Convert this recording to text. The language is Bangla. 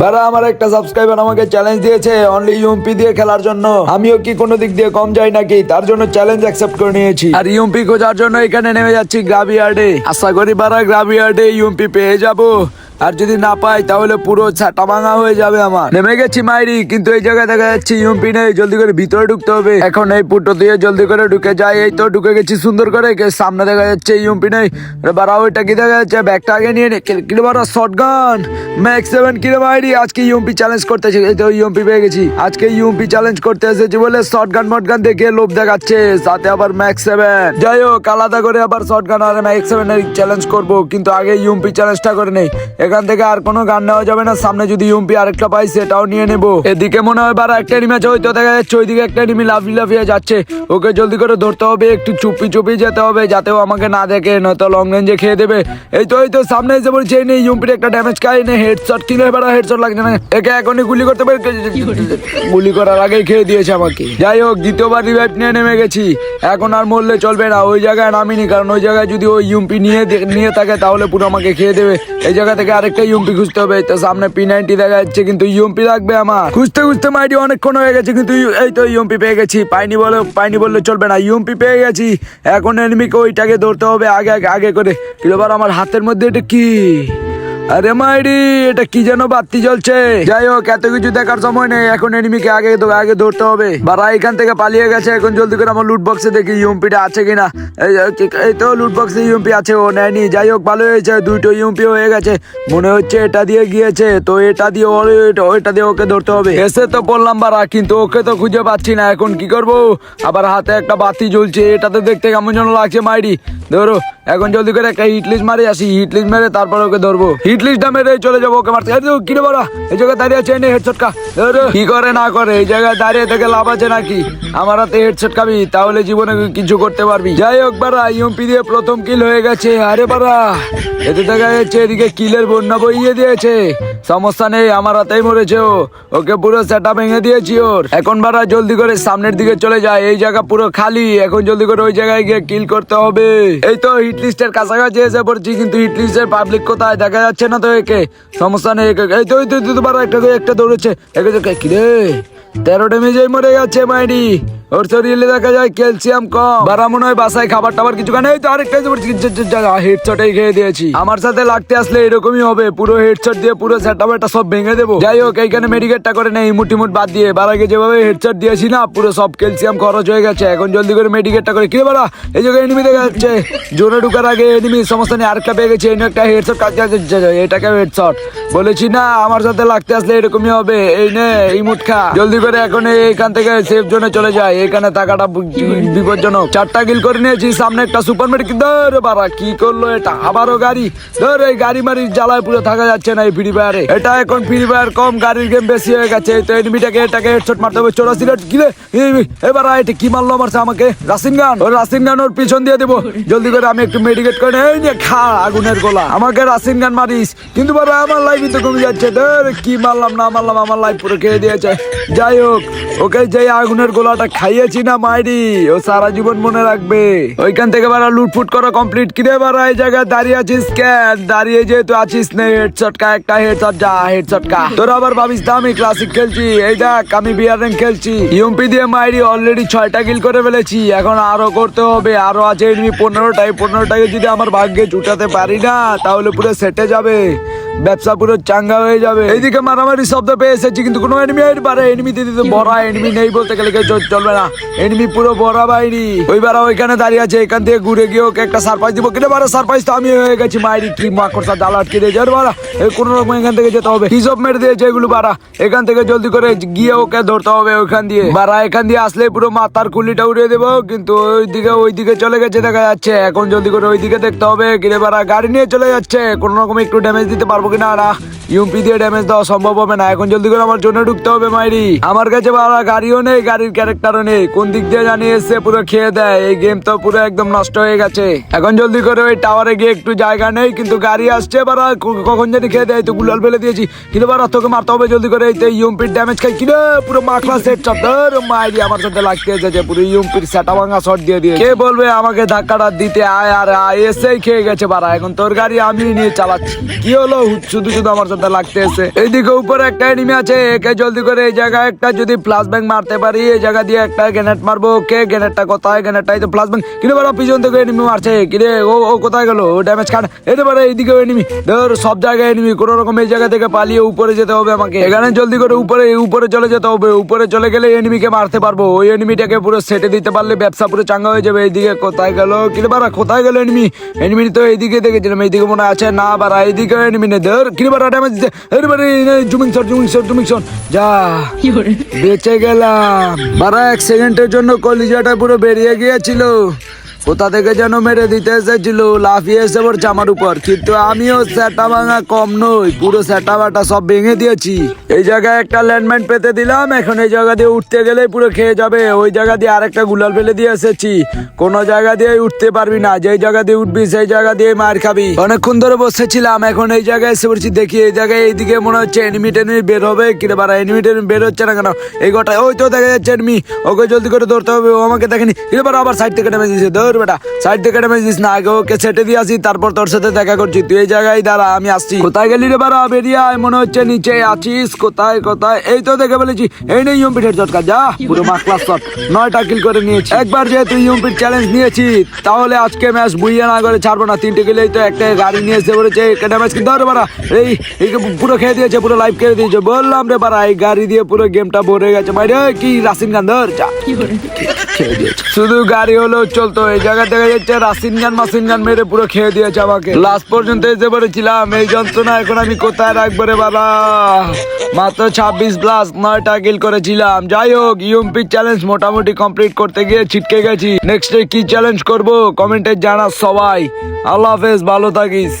বারা, আমার একটা সাবস্ক্রাইবার আমাকে চ্যালেঞ্জ দিয়েছে অনলি ইউএমপি দিয়ে খেলার জন্য। আমিও কি কোনো দিক দিয়ে কম যাই নাকি? তার জন্য চ্যালেঞ্জ অ্যাকসেপ্ট করে নিয়েছি। আর ইউএমপি খোঁজার জন্য এখানে নেমে যাচ্ছি গ্রাভিয়ার্ডে আশা করি বারা গ্রাভিয়ার্ডে ইউএমপি পেয়ে যাব। আর যদি না পাই, তাহলে পুরো ছাটা ভাঙা হয়ে যাবে আমার। নেমে গেছি মাইরি, কিন্তু এই জায়গায় দেখা যাচ্ছে ইউএমপি নেই, জলদি করে ভিতরে ঢুকতে হবে। এখন এই পুটো দিয়ে জলদি করে ঢুকে যাই এই তো ঢুকে গেছি সুন্দর করে সামনে দেখা যাচ্ছে ইউএমপি নেই। বাড়া, ওইটা কি দেখা যাচ্ছে? ব্যাগটা আগে নিয়ে কিলো বাড়া short gun max seven kilo মাইরি? আজকে ইউএমপি চ্যালেঞ্জ করতে এই তো ইউএমপি পেয়ে গেছি। আজকে ইউএমপি চ্যালেঞ্জ করতে এসেছি বলে শর্ট গান মট গান দেখে লোভ দেখাচ্ছে, সাথে আবার ম্যাক্স সেভেন যাই হোক, আলাদা করে আবার শর্ট গান আর ম্যাক্স সেভেন চ্যালেঞ্জ করব, কিন্তু আগে ইউএমপি চ্যালেঞ্জটা করে নেই। এখান থেকে আর কোনো গান নেওয়া যাবে না। সামনে যদি ইউএমপি আরেকটা পাই সেটাও নিয়ে নেব। এদিকে মনে হয় বার একটা এনিমি আছে হয়তো দেখা যাচ্ছে ওইদিকে একটা এনিমি লাফিয়ে লাফিয়ে যাচ্ছে। ওকে জলদি করে ধরতে হবে একটু চুপি চুপি যেতে হবে যাতে ও আমাকে না দেখে নয়তো লং রেঞ্জে খেয়ে দেবে। এই তো এই তো সামনে এসে বলছে এই নেই ইউএমপির একটা ড্যামেজ খাই নে হেডশট কিনে এবার হেডশট লাগছে না। একে এখনই গুলি করতে পারে গুলি করার আগেই খেয়ে দিয়েছে আমাকে। যাই হোক দ্বিতীয়বার রিভাইভ নিয়ে নেমে গেছি। এখন আর মরলে চলবে না ওই জায়গায় নামিনি কারণ ওই জায়গায় যদি ওই ইউএমপি নিয়ে নিয়ে থাকে তাহলে পুরো আমাকে খেয়ে দেবে। এই জায়গা থেকে আরেকটা ইউএমপি খুঁজতে হবে। তো সামনে পি নাইনটি দেখা যাচ্ছে, কিন্তু ইউএমপি লাগবে আমার। খুঁজতে খুঁজতে মাইডি অনেকক্ষণ হয়ে গেছে, কিন্তু এই তো ইউএমপি পেয়ে গেছি। পাইনি বলে, পাইনি বললে চলবে না। ইউএমপি পেয়ে গেছি। এখন এনিমিকে ওইটাকে ধরতে হবে। আগে আগে আগে করে। কিলোবার আমার হাতের মধ্যে এটা কি? আরে মাইরি, এটা কি যেন বাতি জ্বলছে? যাই হোক, এত কিছু দেখার সময় নেই। এখন এনিমিকে আগে তো- আগে ধরতে হবে। বারা এখান থেকে পালিয়ে গেছে, এখন জলদি করে আমার লুট বক্সে দেখি ইউএমপিটা আছে কিনা। এই তো লুট বক্সে ইউমপি আছে, ও নেয়নি। যাই হোক ভালো হয়েছে, দুইটো ইউমপি হয়ে গেছে। মনে হচ্ছে এটা দিয়ে গিয়েছে, তো এটা দিয়ে ওইটা- দিয়ে ওকে ধরতে হবে। এসে তো বললাম বারা কিন্তু ওকে তো খুঁজে পাচ্ছি না। এখন কি করব? আবার হাতে একটা বাতি জ্বলছে, এটাতে দেখতে কেমন যেন লাগছে মাইরি। ধরো এখন জলদি করে একটা হিট লিস্ট মারি আসি হিট লিস্ট মেরে তারপর ওকে ধরবো। হিট লিস্টটা মেরে চলে যাব ওকে মারতে। কি রে বড়া? এই জায়গায় দাঁড়িয়ে আছে, এনে হেডশটকা কি। করে, না করে, এই জায়গায় দাঁড়িয়ে থেকে লাভ আছে নাকি? আমার হাতে হেডশট খাবি তাহলে জীবনে কিছু করতে পারবি? যাই হোক বারা ইউপি দিয়ে প্রথম কিল হয়ে গেছে। আরে বারা এতে দেখা যাচ্ছে এদিকে কিলের বন্যা বইয়ে দিয়েছে। সমস্যা নেই, আমার হাতেই মরেছে ও। ওকে পুরো সেটা ভেঙে দিয়েছি ওর। এখন বারা জলদি করে সামনের দিকে চলে যায় এই জায়গা পুরো খালি। এখন জলদি করে ওই জায়গায় গিয়ে কিল করতে হবে। এই তো হিট লিস্টের কাছাকাছি এসে পড়ছি, কিন্তু ইটলিস্টের লিস্টের পাবলিক কোথায়? দেখা যাচ্ছে না তো একে। সমস্যা নেই এই তো তো একটা একটা দৌড়েছে। একে তো কি রে তেরো ডেমেজে মরে গেছে, মাইরি। ওর শরীরে দেখা যায় ক্যালসিয়াম কম। বারা মনে হয় বাসায় খাবার টাবার কিছু খানে এই তো আরেকটা হেডশটেই খেয়ে দিয়েছি। আমার সাথে লাগতে আসলে এরকমই হবে, পুরো হেডশট দিয়ে পুরো সেটআপ এটা সব ভেঙে দেবো। যাই হোক, এইখানে মেডিকেটটা করে নেই মুটিমুট বাদ দিয়ে। বারাকে যেভাবে হেডশট দিয়েছি না, পুরো সব ক্যালসিয়াম খরচ হয়ে গেছে। এখন জলদি করে মেডিকেটটা করে কিরে বারা এই জায়গায় এনিমি দেখা যাচ্ছে। জোরে ঢুকার আগে এনিমি সমস্যা নেই আরেকটা পেয়ে গেছে এনে একটা হেডশট কাজ এটাকে হেডশট বলেছি না, আমার সাথে লাগতে আসলে এরকমই হবে। এই নে, এই মুটখা। জলদি করে এখন এইখান থেকে সেফ জোনে চলে যায়। এখানে থাকাটা বিপজ্জনক। চারটা গিল করে নিয়েছি, সামনে একটা সুপার মেডিকেল ধর বাবা কি করল এটা? আবারও গাড়ি। ধর এই গাড়ি মারি জ্বালায় পুরো থাকা যাচ্ছে না এই ফ্রি ফায়ারে। এটা এখন ফ্রি ফায়ার, কম গাড়ির গেম বেশি হয়ে গেছে। তো এনিমিটাকে এটাকে হেডশট মারতে হবে। চৌরাশি রেট কিলে এবার এটা কি মারলো মারছে আমাকে? রাসিন গান। ওর রাসিন গান ওর পিছন দিয়ে দেবো। জলদি করে আমি একটু মেডিকেট করে এই নিয়ে খা, আগুনের গোলা। আমাকে রাসিন গান মারিস। কিন্তু বাবা, আমার লাইফই তো কমে যাচ্ছে। ধর, কি মারলাম, না মারলাম, আমার লাইফ পুরো খেয়ে দিয়েছে। যাই হোক, ওকে যে আগুনের গোলাটা খাইয়েছি না মাইরি, ও সারা জীবন মনে রাখবে। ওইখান থেকে বারা লুটফুট করা কমপ্লিট কিরে বারা এই জায়গায় দাঁড়িয়ে আছিস কেন? দাঁড়িয়ে যেহেতু আছিস না হেডশট কা একটা হেড হেডশট যা হেডশট কা তোরা আবার ভাবিস না আমি ক্লাসিক খেলছি। এই দেখ, আমি বিয়ার র্যাঙ্ক খেলছি। ইউমপি দিয়ে মাইরি অলরেডি ছয়টা কিল করে ফেলেছি। এখন আরও করতে হবে, আরও আছে এনিমি পনেরোটাই পনেরোটাকে যদি আমার ভাগ্যে জুটাতে পারি না, তাহলে পুরো সেটে যাবে। ব্যবসা পুরো চাঙ্গা হয়ে যাবে। এইদিকে মারামারি শব্দ পেয়ে এসেছি কিন্তু কোনো এনিমি আইতে পারে। এনিমি দিদি তো বড় এনিমি নেই বলতে গেলে কেউ চল- চলবে না। এনিমি পুরো বড় বাইরি ওইবার ওইখানে দাঁড়িয়ে আছে এখান থেকে ঘুরে গিয়ে ওকে একটা সারপ্রাইজ দিব। কিনে বারা সারপ্রাইজ তো আমি হয়ে গেছি। মাইরি কি মাকড়সা জাল আটকে দিয়েছে আর বারা কোনো রকম এখান থেকে যেতে হবে। কি সব মেরে দিয়েছে এগুলো বারা এখান থেকে জলদি করে গিয়ে ওকে ধরতে হবে ওইখান দিয়ে। বারা এখান দিয়ে আসলে পুরো মাথার কুলিটা উড়িয়ে দেবো কিন্তু ওইদিকে ওইদিকে চলে গেছে দেখা যাচ্ছে। এখন জলদি করে ওইদিকে দেখতে হবে। কিরে বারা গাড়ি নিয়ে চলে যাচ্ছে। কোনো রকম একটু ড্যামেজ দিতে পারব কিনা না ইউপি দিয়ে ড্যামেজ দেওয়া সম্ভব হবে না। এখন জলদি করে আমার জন্য ঢুকতে হবে মাইরি। আমার কাছে বাবা গাড়িও নেই, গাড়ির ক্যারেক্টারও নেই। কোন দিক দিয়ে জানিয়ে এসে পুরো খেয়ে দেয়। এই গেম তো পুরো একদম নষ্ট হয়ে গেছে। এখন জলদি করে ওই টাওয়ারে গিয়ে একটু জায়গা নেই, কিন্তু গাড়ি আসছে বারা কখন জানি খেয়ে দেয়। তো গুলাল ফেলে দিয়েছি। কিন্তু বারা তোকে মারতে হবে জলদি করে। এই ইউপির ড্যামেজ খাই। কিরে পুরো মাখলা সেট চপ মাইরি, আমার সাথে লাগতে এসেছে। পুরো ইউপির সেটা ভাঙা শট দিয়ে দিয়ে কে বলবে আমাকে ধাক্কাটা দিতে? আয়, আর, আয়, এসেই খেয়ে গেছে বারা এখন তোর গাড়ি আমি নিয়ে চালাচ্ছি। কি হলো? শুধু শুধু আমার সাথে লাগতে এসে এইদিকে উপরে একটা এনিমি আছে, একে জলদি করে এই জায়গায় একটা যদি ফ্লাশ ব্যাংক মারতে পারি, এই জায়গা দিয়ে একটা গ্রেনেড মারবো। কে গ্রেনেডটা কোথায়? গ্রেনেডটা এই তো ফ্লাশ ব্যাংক কিনে বারা পিছন থেকে এনিমি মারছে? কিরে, ও ও কোথায় গেল? ও ড্যামেজ খান এতে পারে এইদিকে এনিমি ধর, সব জায়গায় এনিমি কোনো রকম এই জায়গা থেকে পালিয়ে উপরে যেতে হবে আমাকে। এখানে জলদি করে উপরে উপরে চলে যেতে হবে। উপরে চলে গেলে এনিমিকে মারতে পারব। ওই এনিমিটাকে পুরো সেটে দিতে পারলে ব্যবসা পুরো চাঙ্গা হয়ে যাবে। এইদিকে কোথায় গেল? কিরে বারা কোথায় গেল এনিমি এনিমি তো এইদিকে দেখেছিলাম, এইদিকে মনে আছে। না বারা এইদিকে এনিমি নেই। ধর, কিরে বারা ড্যামেজ দিতে আরে বারে zooming shot zooming shot zooming shot যা বেঁচে গেলাম। বারা এক সেকেন্ডের জন্য কলিজাটা পুরো বেরিয়ে গিয়েছিল। কোথা থেকে যেন মেরে দিতে এসেছিল লাফিয়ে এসে পড়ছে আমার উপর। কিন্তু আমিও সেটা ভাঙা কম নই, পুরো সেটা বাটা সব ভেঙে দিয়েছি। এই জায়গায় একটা ল্যান্ডমাইন পেতে দিলাম, এখন এই জায়গা দিয়ে উঠতে গেলেই পুরো খেয়ে যাবে। ওই জায়গা দিয়ে আরেকটা গুলাল ফেলে দিয়ে এসেছি। কোনো জায়গা দিয়ে উঠতে পারবি না, যেই জায়গা দিয়ে উঠবি সেই জায়গা দিয়ে মার খাবি। অনেকক্ষণ ধরে বসেছিলাম, এখন এই জায়গায় এসে পড়ছি, দেখি এই জায়গায় এইদিকে মনে হচ্ছে এনিমি টেনিমি বের হবে কিরে বারা এনিমি টেনিমি বের হচ্ছে না কেন? এই গোটা ওই তো দেখা যাচ্ছে এনিমি ওকে জলদি করে ধরতে হবে, ও আমাকে দেখেনি। কিরে বারা আবার সাইড থেকে ড্যামেজ দিয়েছে ধর। বেটা। সাইড থেকে ড্যামেজ দিস না, আগে ওকে দিয়ে আসি, তারপর তোর সাথে দেখা করছি। তুই এই জায়গায় দাঁড়া, আমি আসছি। কোথায় গেলি রে বারা বেরিয়ে মনে হচ্ছে নিচে আছিস। কোথায় কোথায়? এই তো দেখে বলেছি এই নেই ইউম্পিটের চটকা যা। পুরো মাস ক্লাস শট নয়টা কিল করে নিয়েছি। একবার যেহেতু ইউম্পিট চ্যালেঞ্জ নিয়েছি, তাহলে আজকে ম্যাচ বুইয়ে না করে ছাড়বো না। তিনটে গেলেই তো একটা গাড়ি নিয়ে এসে পড়েছে ড্যামেজ কিন্তু ধরে বারা এই পুরো খেয়ে দিয়েছে, পুরো লাইভ খেয়ে দিয়েছে। বললাম রে বারা এই গাড়ি দিয়ে পুরো গেমটা ভরে গেছে। বাইরে কি রাসিন গান ধর, যা। শুধু গাড়ি হলেও চলতো, এই জায়গা দেখা যাচ্ছে, রাসিন গান, মাসিন গান মেরে পুরো খেয়ে দিয়েছে আমাকে। লাস্ট পর্যন্ত এসে পড়েছিলাম এই যন্ত্রণা এখন আমি কোথায় রাখব রে বাবা? মাত্র ছাব্বিশ প্লাস নয়টা কিল করেছিলাম। যাই হোক ইউএমপি চ্যালেঞ্জ মোটামুটি কমপ্লিট করতে গিয়ে ছিটকে গেছি। নেক্সট কি চ্যালেঞ্জ করব? কমেন্টে জানা সবাই। আল্লাহ হাফেজ, ভালো থাকিস।